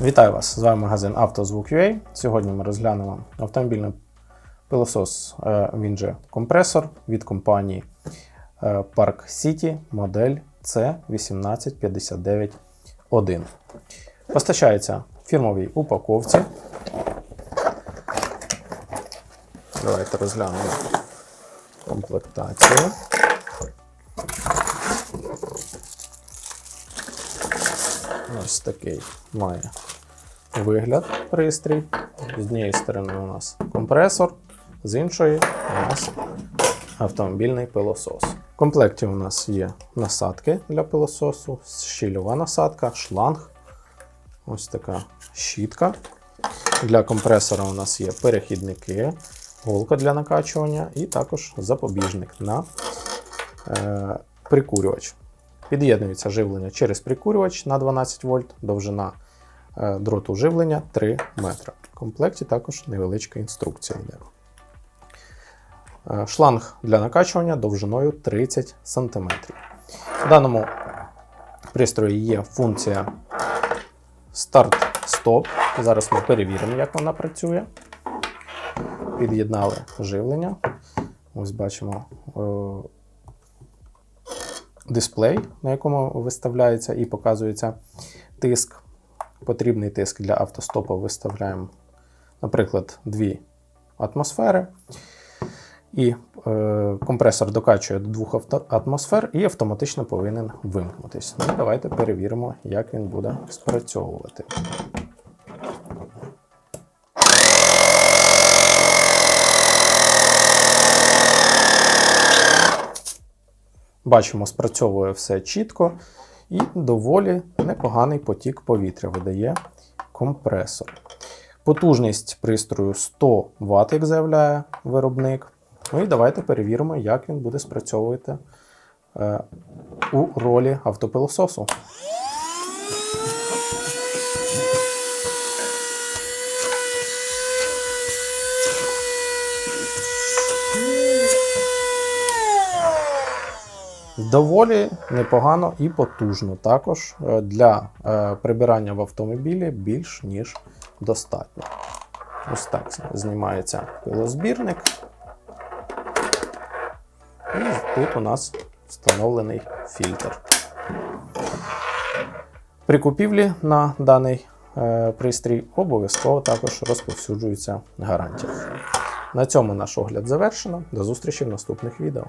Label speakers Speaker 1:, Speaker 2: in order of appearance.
Speaker 1: Вітаю вас! З вами магазин «Автозвук.UA». Сьогодні ми розглянемо автомобільний пилосос, е, він же компресор від компанії е, Park City модель C18591. Постачається в фірмовій упаковці. Давайте розглянемо комплектацію. Ось такий має вигляд пристрій. З однієї сторони у нас компресор, з іншої у нас автомобільний пилосос. В комплекті у нас є насадки для пилососу, щільова насадка, шланг, ось така щітка. Для компресора у нас є перехідники, голка для накачування і також запобіжник на е, прикурювач. Під'єднується живлення через прикурювач на 12 вольт, довжина е, дроту живлення 3 метри. В комплекті також невеличка інструкція йде. Е, Шланг для накачування довжиною 30 см. В даному пристрої є функція старт-стоп. Зараз ми перевіримо, як вона працює. Під'єднали живлення. Ось бачимо е, дисплей, на якому виставляється і показується тиск. Потрібний тиск для автостопу виставляємо, наприклад, 2 атмосфери. І е, компресор докачує до 2 атмосфер і автоматично повинен вимкнутися. Ну, давайте перевіримо, як він буде спрацьовувати. Бачимо, спрацьовує все чітко і доволі непоганий потік повітря видає компресор. Потужність пристрою 100 Вт, як заявляє виробник. Ну і давайте перевіримо, як він буде спрацьовувати е, у ролі автопилососу. Доволі непогано і потужно. Також е, для е, прибирання в автомобілі більш ніж достатньо. Ось так знімається пилозбірник. І тут у нас встановлений фільтр. При купівлі на даний е, пристрій обов'язково також розповсюджується гарантія. На цьому наш огляд завершено. До зустрічі в наступних відео.